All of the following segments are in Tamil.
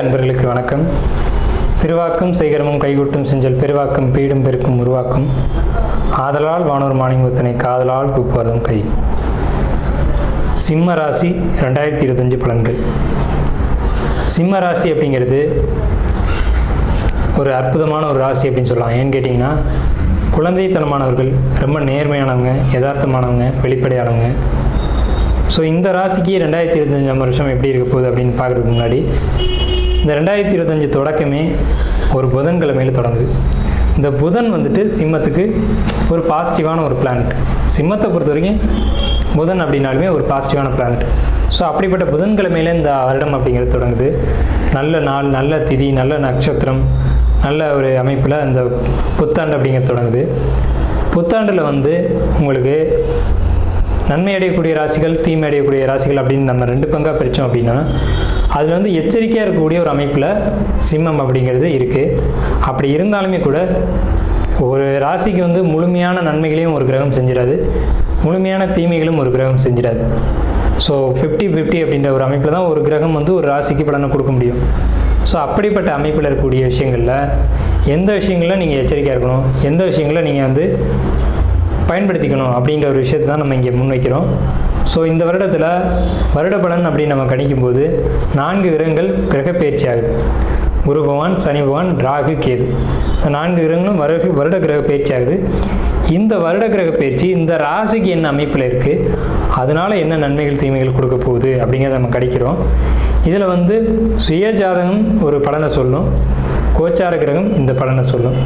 அன்பர்களுக்கு வணக்கம். திருவாக்கும் செய்கரமும் கைகூட்டும் செஞ்சல் பெருவாக்கும் பீடும் பெருக்கும் உருவாக்கும். ஆதலால் வானூர் மாணிமுத்தனை காதலால் கூப்புவதும் கை. சிம்ம ராசி ரெண்டாயிரத்தி இருபத்தஞ்சு பலன்கள். சிம்ம ராசி அப்படிங்கிறது ஒரு அற்புதமான ஒரு ராசி அப்படின்னு சொல்லலாம். ஏன்னு கேட்டிங்கன்னா குழந்தைத்தனமானவர்கள் ரொம்ப நேர்மையானவங்க யதார்த்தமானவங்க வெளிப்படையானவங்க. ஸோ இந்த ராசிக்கு ரெண்டாயிரத்தி இருபத்தஞ்சாம் வருஷம் எப்படி இருக்க போகுது அப்படின்னு பார்க்குறதுக்கு முன்னாடி இந்த ரெண்டாயிரத்தி இருபத்தஞ்சு தொடக்கமே ஒரு புதன்கிழமையில் தொடங்குது. இந்த புதன் வந்துட்டு சிம்மத்துக்கு ஒரு பாசிட்டிவான ஒரு பிளானட் சிம்மத்தை பொறுத்த வரைக்கும் புதன் அப்படின்னாலுமே ஒரு பாசிட்டிவான பிளானட் ஸோ அப்படிப்பட்ட புதன்கிழமையில இந்த வருடம் அப்படிங்கிறது தொடங்குது. நல்ல நாள் நல்ல திதி நல்ல நட்சத்திரம் நல்ல ஒரு அமைப்பில் இந்த புத்தாண்டு அப்படிங்கிறது தொடங்குது. புத்தாண்டில் வந்து உங்களுக்கு நன்மை அடையக்கூடிய ராசிகள் தீமை அடையக்கூடிய ராசிகள் அப்படின்னு நம்ம ரெண்டு பங்காக பிரித்தோம் அப்படின்னா அதில் வந்து எச்சரிக்கையாக இருக்கக்கூடிய ஒரு அமைப்பில் சிம்மம் அப்படிங்கிறது இருக்குது அப்படி இருந்தாலுமே கூட ஒரு ராசிக்கு வந்து முழுமையான நன்மைகளையும் ஒரு கிரகம் செஞ்சிடாது. முழுமையான தீமைகளும் ஒரு கிரகம் செஞ்சிடாது. ஸோ ஃபிஃப்டி ஃபிஃப்டி அப்படின்ற ஒரு அமைப்பில் தான் ஒரு கிரகம் வந்து ஒரு ராசிக்கு பலனை கொடுக்க முடியும். ஸோ அப்படிப்பட்ட அமைப்பில் இருக்கக்கூடிய விஷயங்களில் எந்த விஷயங்களில் நீங்கள் எச்சரிக்கையாக இருக்கணும்? எந்த விஷயங்களில் நீங்கள் வந்து பயன்படுத்திக்கணும்? அப்படின்ற ஒரு விஷயத்தை தான் நம்ம இங்கே முன்வைக்கிறோம். ஸோ இந்த வருடத்தில் வருட பலன் அப்படின்னு நம்ம கணிக்கும்போது நான்கு கிரகங்கள் கிரகப்பெயர்ச்சி ஆகுது. குரு பகவான் சனி பகவான் ராகு கேது. இந்த நான்கு கிரகங்களும் வருட வருட கிரக பயிற்சி ஆகுது இந்த வருட கிரக பயிற்சி இந்த ராசிக்கு என்ன அமைப்பில் இருக்குது அதனால் என்ன நன்மைகள் தீமைகள் கொடுக்க போகுது அப்படிங்கிறத நம்ம கிடைக்கிறோம் இதில் வந்து சுய ஜாதகம் ஒரு பலனை சொல்லும் கோச்சார கிரகம் இந்த பலனை சொல்லும்.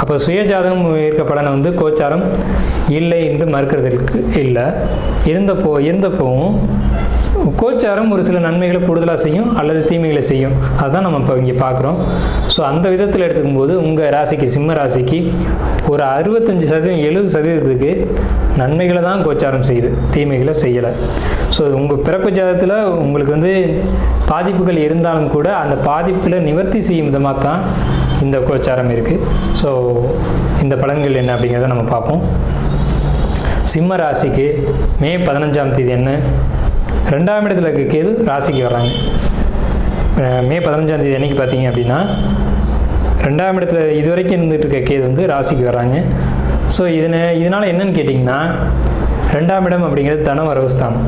அப்போ சுயஜாதகம் இருக்க பலனை வந்து கோச்சாரம் இல்லை என்று மறுக்கிறதுக்கு இல்லை. இருந்தப்போ இருந்தப்போவும் கோச்சாரம் ஒரு சில நன்மைகளை கூடுதலாக செய்யும் அல்லது தீமைகளை செய்யும். அதுதான் நம்ம இப்போ இங்கே பார்க்குறோம். ஸோ அந்த விதத்தில் எடுத்துக்கும் போது உங்கள் ராசிக்கு சிம்ம ராசிக்கு ஒரு அறுபத்தஞ்சு சதவீதம் எழுபது சதவீதத்துக்கு நன்மைகளை தான் கோச்சாரம் செய்யுது. தீமைகளை செய்யலை. ஸோ உங்கள் பிறப்பு ஜாதத்தில் உங்களுக்கு வந்து பாதிப்புகள் இருந்தாலும் கூட அந்த பாதிப்பில் நிவர்த்தி செய்யும் விதமாக தான் இந்த கோச்சாரம் இருக்குது ஸோ இந்த பலன்கள் என்ன அப்படிங்கிறத நம்ம பார்ப்போம். சிம்ம ராசிக்கு மே பதினஞ்சாம் தேதி என்ன? ரெண்டாம் இடத்துல இருக்க கேது ராசிக்கு வர்றாங்க. மே பதினஞ்சாம் தேதி அன்னைக்கு பார்த்தீங்க அப்படின்னா ரெண்டாம் இடத்துல இது வரைக்கும் இருந்துகிட்டு இருக்க கேது வந்து ராசிக்கு வர்றாங்க. ஸோ இதனை இதனால் என்னன்னு கேட்டிங்கன்னா ரெண்டாம் இடம் அப்படிங்கிறது தன வரவுஸ்தானம்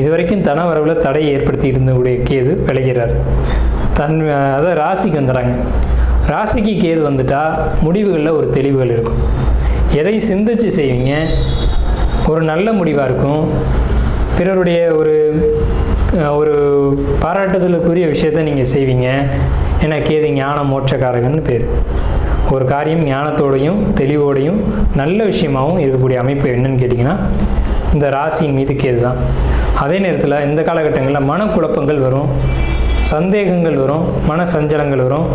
இது வரைக்கும் தன வரவில் தடை ஏற்படுத்தி இருந்தவுடைய கேது விளைகிறார் தன் அதாவது ராசிக்கு வந்துடுறாங்க ராசிக்கு கேது வந்துட்டால் முடிவுகளில் ஒரு தெளிவுகள் இருக்கும். எதை சிந்திச்சு செய்வீங்க? ஒரு நல்ல முடிவாக இருக்கும். பிறருடைய ஒரு ஒரு பாராட்டுதலுக்குரிய விஷயத்தை நீங்கள் செய்வீங்க. ஏன்னா கேது ஞான மோட்சக்காரகன்னு பேர். ஒரு காரியம் ஞானத்தோடையும் தெளிவோடையும் நல்ல விஷயமாகவும் இருக்கக்கூடிய அமைப்பு என்னன்னு கேட்டிங்கன்னா இந்த ராசியின் மீது கேது தான். அதே நேரத்தில் இந்த காலகட்டங்களில் மனக்குழப்பங்கள் வரும் சந்தேகங்கள் வரும் மன சஞ்சலங்கள் வரும்.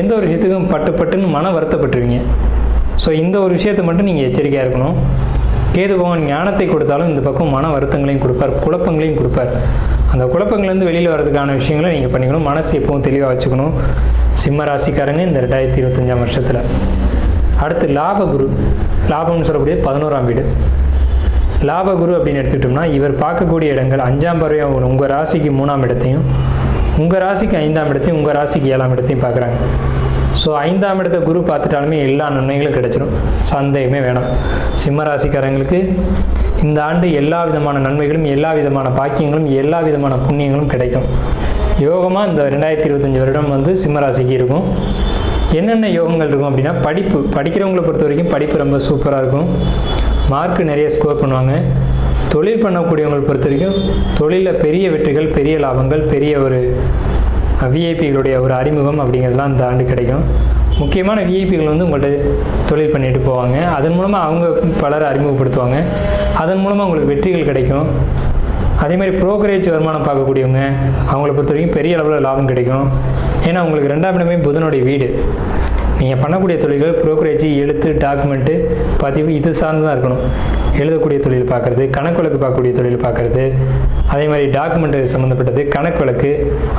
எந்த ஒரு விஷயத்துக்கும் பட்டு பட்டுன்னு மன வருத்தப்பட்டுருவீங்க. ஸோ இந்த ஒரு விஷயத்தை மட்டும் நீங்கள் எச்சரிக்கையாக இருக்கணும். கேது பகவான் ஞானத்தை கொடுத்தாலும் இந்த பக்கம் மன வருத்தங்களையும் கொடுப்பார் குழப்பங்களையும் கொடுப்பார். அந்த குழப்பங்கள்லேருந்து வெளியில் வர்றதுக்கான விஷயங்களை நீங்கள் பண்ணிக்கணும். மனசு எப்பவும் தெளிவாக வச்சுக்கணும். சிம்ம ராசிக்காரங்க இந்த ரெண்டாயிரத்தி இருபத்தஞ்சாம் வருஷத்தில். அடுத்து லாபகுரு. லாபம்னு சொல்லக்கூடிய பதினோராம் வீடு. லாபகுரு அப்படின்னு எடுத்துக்கிட்டோம்னா இவர் பார்க்கக்கூடிய இடங்கள் அஞ்சாம் பறவையும் உங்கள் ராசிக்கு மூணாம் இடத்தையும் உங்கள் ராசிக்கு ஐந்தாம் இடத்தையும் உங்கள் ராசிக்கு ஏழாம் இடத்தையும் பார்க்குறாங்க. ஸோ ஐந்தாம் இடத்த குரு பார்த்துட்டாலுமே எல்லா நன்மைகளும் கிடைச்சிடும் சந்தேகமே வேணாம். சிம்ம ராசிக்காரங்களுக்கு இந்த ஆண்டு எல்லா விதமான நன்மைகளும் எல்லா விதமான பாக்கியங்களும் எல்லா விதமான புண்ணியங்களும் கிடைக்கும். யோகமாக இந்த ரெண்டாயிரத்தி இருபத்தஞ்சி வருடம் வந்து சிம்மராசிக்கு இருக்கும். என்னென்ன யோகங்கள் இருக்கும் அப்படின்னா படிப்பு படிக்கிறவங்களை பொறுத்த வரைக்கும் படிப்பு ரொம்ப சூப்பராக இருக்கும். மார்க் நிறைய ஸ்கோர் பண்ணுவாங்க. தொழில் பண்ணக்கூடியவங்களை பொறுத்த வரைக்கும் தொழிலில் பெரிய வெற்றிகள் பெரிய லாபங்கள் பெரிய ஒரு விஐபிகளுடைய ஒரு அறிமுகம் அப்படிங்கிறதுலாம் இந்த ஆண்டு கிடைக்கும். முக்கியமான விஐபிகள் வந்து உங்கள்கிட்ட தொழில் பண்ணிட்டு போவாங்க. அதன் மூலமாக அவங்க பலரை அறிமுகப்படுத்துவாங்க. அதன் மூலமாக உங்களுக்கு வெற்றிகள் கிடைக்கும். அதே மாதிரி ப்ரோக்கரேஜ் வருமானம் பார்க்கக்கூடியவங்க அவங்கள பொறுத்த வரைக்கும் பெரிய அளவில் லாபம் கிடைக்கும். ஏன்னா உங்களுக்கு ரெண்டாம் இடமே புதனுடைய வீடு. நீங்கள் பண்ணக்கூடிய தொழில்கள் ப்ரோக்கரேஜ் எழுத்து டாக்குமெண்ட்டு பதிவு இது சார்ந்து தான் இருக்கணும். எழுதக்கூடிய தொழில் பார்க்குறது கணக்கு வழக்கு பார்க்கக்கூடிய தொழில் பார்க்குறது அதே மாதிரி டாக்குமெண்ட் சம்மந்தப்பட்டது கணக்கு வழக்கு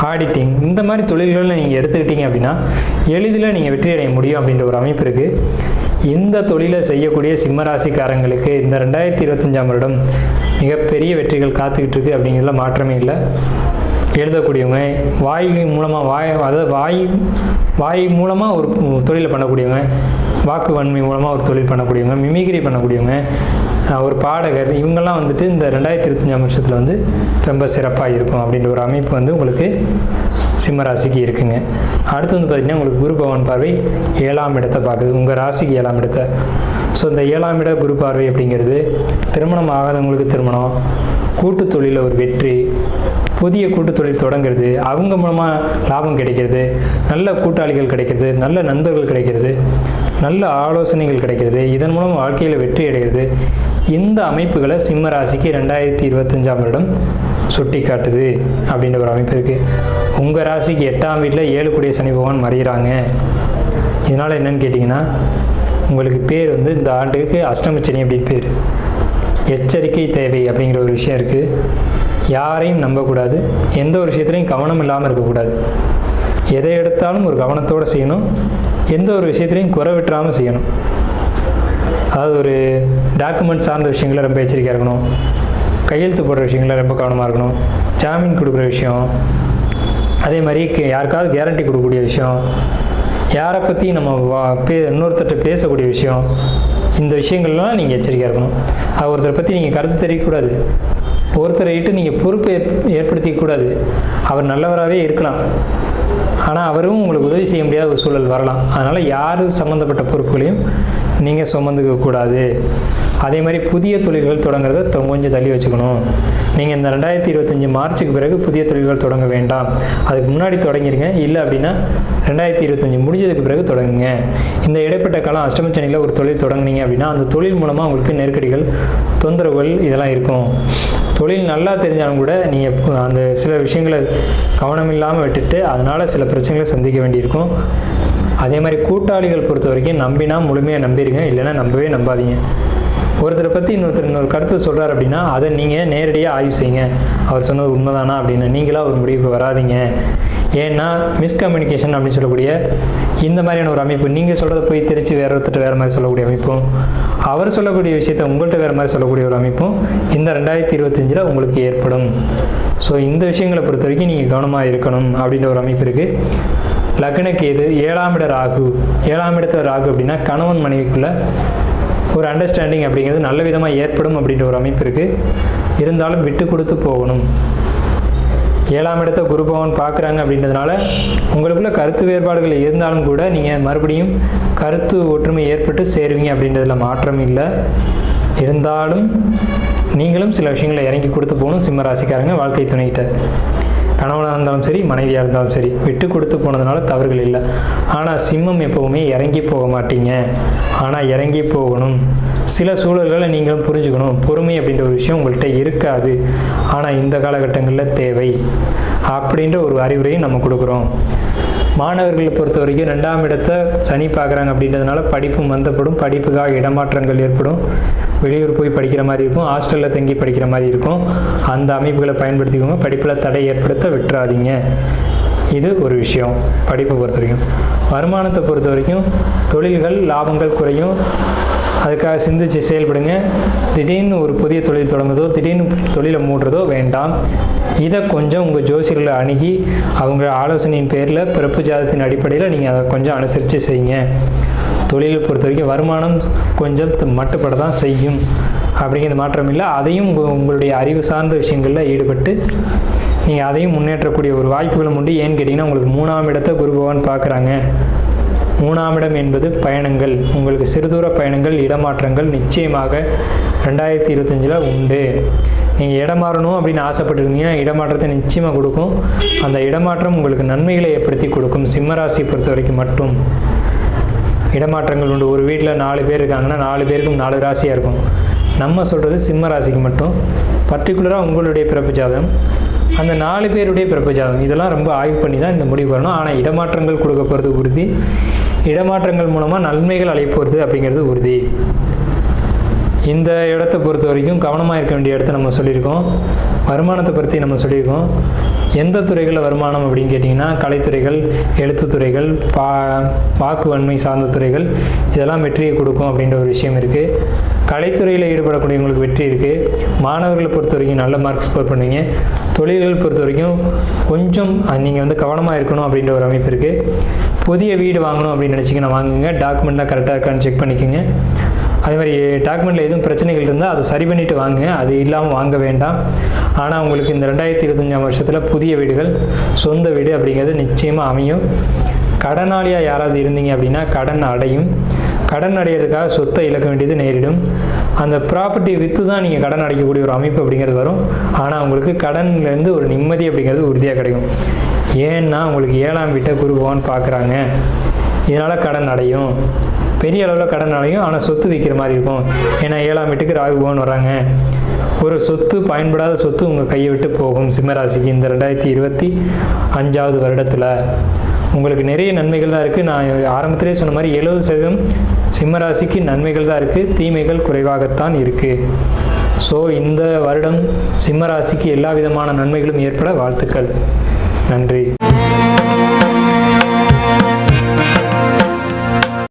ஆடிட்டிங் இந்த மாதிரி தொழில்களில் நீங்கள் எடுத்துக்கிட்டீங்க அப்படின்னா எளிதில் நீங்கள் வெற்றி அடைய முடியும் அப்படின்ற ஒரு அமைப்பு இருக்குது இந்த தொழிலை செய்யக்கூடிய சிம்மராசிக்காரங்களுக்கு இந்த ரெண்டாயிரத்தி இருபத்தஞ்சாம் வருடம் மிகப்பெரிய வெற்றிகள் காத்துக்கிட்டு இருக்கு அப்படிங்கிறதுல மாற்றமே இல்லை. எழுதக்கூடியவங்க வாய் மூலமாக வாய் அதாவது வாய் வாய் மூலமாக ஒரு தொழிலை பண்ணக்கூடியவங்க வாக்கு வன்மை மூலமாக ஒரு தொழில் பண்ணக்கூடியவங்க மிமிகிரி பண்ணக்கூடியவங்க ஒரு பாடகர் இவங்கெல்லாம் வந்துட்டு இந்த ரெண்டாயிரத்தி இருபத்தஞ்சாம் வருஷத்தில் வந்து ரொம்ப சிறப்பாக இருக்கும் அப்படின்ற ஒரு அமைப்பு வந்து உங்களுக்கு சிம்ம ராசிக்கு இருக்குங்க. அடுத்து வந்து பார்த்திங்கன்னா உங்களுக்கு குரு பவன் பார்வை ஏழாம் இடத்தை பார்க்குது. உங்கள் ராசிக்கு ஏழாம் இடத்தை. ஸோ இந்த ஏழாம் இட குரு பார்வை அப்படிங்கிறது திருமணம் ஆகாதவங்களுக்கு திருமணம் கூட்டு தொழிலில் ஒரு வெற்றி புதிய கூட்டு தொழில் தொடங்குறது அவங்க மூலமாக லாபம் கிடைக்கிறது நல்ல கூட்டாளிகள் கிடைக்கிறது நல்ல நண்பர்கள் கிடைக்கிறது நல்ல ஆலோசனைகள் கிடைக்கிறது இதன் மூலம் வாழ்க்கையில் வெற்றி அடைகிறது. இந்த அமைப்புகளை சிம்ம ராசிக்கு ரெண்டாயிரத்தி இருபத்தஞ்சாம் வருடம் சுட்டி காட்டுது அப்படின்ற ஒரு அமைப்பு இருக்குது உங்கள் ராசிக்கு எட்டாம் வீட்டில் ஏழு கூடிய சனி பகவான் மறைகிறாங்க இதனால் என்னன்னு கேட்டிங்கன்னா உங்களுக்கு பேர் வந்து இந்த ஆண்டுக்கு அஷ்டமச்சனி அப்படின்னு பேர். எச்சரிக்கை தேவை அப்படிங்கிற ஒரு விஷயம் இருக்குது யாரையும் நம்பக்கூடாது. எந்த ஒரு விஷயத்துலையும் கவனம் இல்லாமல் இருக்கக்கூடாது. எதை எடுத்தாலும் ஒரு கவனத்தோடு செய்யணும். எந்த ஒரு விஷயத்துலையும் குறை விட்டுறாமல் செய்யணும். அதாவது ஒரு டாக்குமெண்ட் சார்ந்த விஷயங்கள ரொம்ப எச்சரிக்கையாக இருக்கணும். கையெழுத்து போடுற விஷயங்கள ரொம்ப கவனமாக இருக்கணும். ஜாமீன் கொடுக்குற விஷயம். அதே மாதிரி யாருக்காவது கேரண்டி கொடுக்கக்கூடிய விஷயம். யாரை பற்றி நம்ம வா பே இன்னொருத்தர்கிட்ட பேசக்கூடிய விஷயம் இந்த விஷயங்கள்லாம் நீங்கள் எச்சரிக்கையாக இருக்கணும். அது ஒருத்தரை பற்றி நீங்கள் கருத்து தெரியக்கூடாது. ஒருத்தரைட்டு நீங்கள் பொறுப்பு ஏற் ஏற்படுத்திக்க கூடாது அவர் நல்லவராகவே இருக்கலாம். ஆனால் அவரும் உங்களுக்கு உதவி செய்ய முடியாத ஒரு சூழல் வரலாம். அதனால் யார் சம்மந்தப்பட்ட பொறுப்புகளையும் நீங்கள் சுமந்துக்க கூடாது. அதே மாதிரி புதிய தொழில்கள் தொடங்குறத கொஞ்சம் தள்ளி வச்சுக்கணும். நீங்கள் இந்த ரெண்டாயிரத்தி இருபத்தஞ்சி மார்ச்சுக்கு பிறகு புதிய தொழில்கள் தொடங்க வேண்டாம். அதுக்கு முன்னாடி தொடங்கிடுங்க இல்லை அப்படின்னா ரெண்டாயிரத்தி இருபத்தஞ்சி முடிஞ்சதுக்கு பிறகு தொடங்குங்க. இந்த இடைப்பட்ட காலம் அஷ்டமச்சனியில் ஒரு தொழில் தொடங்குனீங்க அப்படின்னா அந்த தொழில் மூலமாக உங்களுக்கு நெருக்கடிகள் தொந்தரவுகள் இதெல்லாம் இருக்கும். தொழில் நல்லா தெரிஞ்சாலும் கூட நீங்கள் அந்த சில விஷயங்களை கவனம் இல்லாமல் விட்டுட்டு அதனால் சில பிரச்சனைகளை சந்திக்க வேண்டியிருக்கும். அதே மாதிரி கூட்டாளிகள் பொறுத்த வரைக்கும் நம்பினா முழுமையாக நம்பிடுங்க இல்லைன்னா நம்பவே நம்பாதீங்க. ஒருத்தரை பற்றி இன்னொருத்தர் இன்னொரு கருத்து சொல்கிறார் அப்படின்னா அதை நீங்கள் நேரடியாக ஆய்வு செய்யுங்க. அவர் சொன்னது உண்மைதானா அப்படின்னு நீங்களாக ஒரு முடிவுக்கு வராதீங்க. ஏன்னா மிஸ்கம்யூனிகேஷன் அப்படின்னு சொல்லக்கூடிய இந்த மாதிரியான ஒரு அமைப்பு நீங்கள் சொல்கிறத போய் திருச்சி வேற ஒருத்தர் வேறு மாதிரி சொல்லக்கூடிய அமைப்பும் அவர் சொல்லக்கூடிய விஷயத்த உங்கள்கிட்ட வேறு மாதிரி சொல்லக்கூடிய ஒரு அமைப்பும் இந்த ரெண்டாயிரத்தி இருபத்தஞ்சில் உங்களுக்கு ஏற்படும். ஸோ இந்த விஷயங்களை பொறுத்த வரைக்கும் நீங்கள் கவனமாக இருக்கணும் அப்படின்ற ஒரு அமைப்பு இருக்குது லக்னக்கேது ஏழாம் இட ராகு. ஏழாம் இடத்துல ராகு அப்படின்னா கணவன் மனைவிக்குள்ள ஒரு அண்டர்ஸ்டாண்டிங் அப்படிங்கிறது நல்ல விதமாக ஏற்படும் அப்படின்ற ஒரு அமைப்பு இருக்குது இருந்தாலும் விட்டு கொடுத்து போகணும். ஏழாம் இடத்த குரு பகவான் பார்க்குறாங்க அப்படின்றதுனால உங்களுக்குள்ள கருத்து வேறுபாடுகள் இருந்தாலும் கூட நீங்கள் மறுபடியும் கருத்து ஒற்றுமை ஏற்பட்டு சேருவீங்க அப்படின்றதுல மாற்றம் இல்லை. இருந்தாலும் நீங்களும் சில விஷயங்களை இறங்கி கொடுத்து போகணும் சிம்ம ராசிக்காரங்க வாழ்க்கை துணைகிட்ட. கணவனாக இருந்தாலும் சரி மனைவியாக இருந்தாலும் சரி விட்டு கொடுத்து போனதுனால தவறுகள் இல்லை. ஆனால் சிம்மம் எப்போவுமே இறங்கி போக மாட்டீங்க. ஆனால் இறங்கி போகணும். சில சூழல்களை நீங்களும் புரிஞ்சுக்கணும். பொறுமை அப்படின்ற ஒரு விஷயம் உங்கள்கிட்ட இருக்காது. ஆனால் இந்த காலகட்டங்களில் தேவை. அப்படின்ற ஒரு அறிவுரையும் நம்ம கொடுக்குறோம். மாணவர்களை பொறுத்த வரைக்கும் ரெண்டாம் இடத்தை சனி பார்க்குறாங்க அப்படின்றதுனால படிப்பு மந்தப்படும். படிப்புக்காக இடமாற்றங்கள் ஏற்படும். வெளியூர் போய் படிக்கிற மாதிரி இருக்கும். ஹாஸ்டலில் தங்கி படிக்கிற மாதிரி இருக்கும். அந்த அமைப்புகளை பயன்படுத்திக்கோங்க. படிப்பில் தடை ஏற்படுத்த விட்டுறாதீங்க. இது ஒரு விஷயம் படிப்பை பொறுத்த வரைக்கும் வருமானத்தை பொறுத்த வரைக்கும் தொழில்கள் லாபங்கள் குறையும். அதுக்காக சிந்தித்து செயல்படுங்க. திடீர்னு ஒரு புதிய தொழில் தொடங்குதோ திடீர்னு தொழிலை மூடுறதோ வேண்டாம். இதை கொஞ்சம் உங்கள் ஜோசியர்களை அணுகி அவங்க ஆலோசனையின் பேரில் பிறப்பு ஜாதத்தின் அடிப்படையில் நீங்கள் அதை கொஞ்சம் அனுசரித்து செய்யுங்க. தொழிலை பொறுத்த வரைக்கும் வருமானம் கொஞ்சம் மட்டுப்பட தான் செய்யும். அப்படிங்கிற மாற்றம் இல்லை அதையும் உங்களுடைய அறிவு சார்ந்த விஷயங்களில் ஈடுபட்டு நீங்கள் அதையும் முன்னேற்றக்கூடிய ஒரு வாய்ப்புகளும் உண்டு. ஏன்னு கேட்டிங்கன்னா உங்களுக்கு மூணாம் இடத்தை குரு பகவான் பார்க்குறாங்க. மூணாம் இடம் என்பது பயணங்கள். உங்களுக்கு சிறுதூர பயணங்கள் இடமாற்றங்கள் நிச்சயமாக ரெண்டாயிரத்தி இருபத்தஞ்சில் உண்டு. நீங்கள் இடம் மாறணும் அப்படின்னு ஆசைப்பட்டிருந்தீங்கன்னா இடமாற்றத்தை நிச்சயமாக கொடுக்கும். அந்த இடமாற்றம் உங்களுக்கு நன்மைகளை ஏற்படுத்தி கொடுக்கும். சிம்மராசியை பொறுத்த வரைக்கும் மட்டும். இடமாற்றங்கள் உண்டு. ஒரு வீட்டில் நாலு பேர் இருக்காங்கன்னா நாலு பேருக்கும் நாலு ராசியாக இருக்கும். நம்ம சொல்கிறது சிம்ம ராசிக்கு மட்டும். பர்டிகுலராக உங்களுடைய பிறப்பு ஜாதகம். அந்த நாலு பேருடைய பிறப்பு ஜாதகம். இதெல்லாம் ரொம்ப ஆய்வு பண்ணி தான் இந்த முடிவு வரணும். ஆனால் இடமாற்றங்கள் கொடுக்க போகிறது உறுதி. இடமாற்றங்கள் மூலமாக நன்மைகள் அழைப்போகிறது அப்படிங்கிறது உறுதி. இந்த இடத்த பொறுத்த வரைக்கும் கவனமாக இருக்க வேண்டிய இடத்த நம்ம சொல்லியிருக்கோம். வருமானத்தை பற்றி நம்ம சொல்லியிருக்கோம். எந்த துறைகளில் வருமானம் அப்படின்னு கேட்டிங்கன்னா கலைத்துறைகள் எழுத்துத்துறைகள் பா வாக்கு வன்மை சார்ந்த துறைகள் இதெல்லாம் வெற்றியை கொடுக்கும் அப்படின்ற ஒரு விஷயம் இருக்குது கலைத்துறையில் ஈடுபடக்கூடியவங்களுக்கு வெற்றி இருக்குது மாணவர்களை பொறுத்த வரைக்கும் நல்ல மார்க் ஸ்கோர் பண்ணுவீங்க. தொழில்கள் பொறுத்த வரைக்கும் கொஞ்சம் நீங்கள் வந்து கவனமாக இருக்கணும் அப்படின்ற ஒரு அமைப்பு இருக்குது புதிய வீடு வாங்கணும் அப்படின்னு நினச்சிங்கன்னா வாங்குங்க. டாக்குமெண்ட்லாம் கரெக்டாக இருக்கான்னு செக் பண்ணிக்கோங்க. அதே மாதிரி டாக்குமெண்ட்டில் எதுவும் பிரச்சனைகள் இருந்தால் அதை சரி பண்ணிவிட்டு வாங்க. அது இல்லாமல் வாங்க வேண்டாம். ஆனால் உங்களுக்கு இந்த ரெண்டாயிரத்தி இருபத்தஞ்சாம் வருஷத்தில் புதிய வீடுகள் சொந்த வீடு அப்படிங்கிறது நிச்சயமாக அமையும். கடனாளியாக யாராவது இருந்தீங்க அப்படின்னா கடன் அடையும். கடன் அடையிறதுக்காக சொத்தை இழக்க வேண்டியது நேரிடும். அந்த ப்ராப்பர்ட்டி விற்று தான் நீங்கள் கடன் அடைக்கக்கூடிய ஒரு அமைப்பு அப்படிங்கிறது வரும். ஆனால் உங்களுக்கு கடன்லேருந்து ஒரு நிம்மதி அப்படிங்கிறது உறுதியாக கிடைக்கும். ஏன்னா உங்களுக்கு ஏழாம் வீட்டை குரு பகவான் பார்க்குறாங்க. இதனால் கடன் அடையும். பெரிய அளவில் கடன் அடையும் ஆனால் சொத்து விற்கிற மாதிரி இருக்கும். ஏன்னா ஏழாம் வீட்டுக்கு ராகு பகவான் வராங்க ஒரு சொத்து பயன்படாத சொத்து உங்கள் கையை விட்டு போகும். சிம்மராசிக்கு இந்த ரெண்டாயிரத்தி இருபத்தி அஞ்சாவது வருடத்தில். உங்களுக்கு நிறைய நன்மைகள் தான் இருக்குது நான் ஆரம்பத்திலே சொன்ன மாதிரி எழுபது சதவீதம் சிம்மராசிக்கு நன்மைகள் தான் இருக்குது தீமைகள் குறைவாகத்தான் இருக்குது ஸோ இந்த வருடம் சிம்மராசிக்கு எல்லா விதமான நன்மைகளும் ஏற்பட வாழ்த்துக்கள். நன்றி.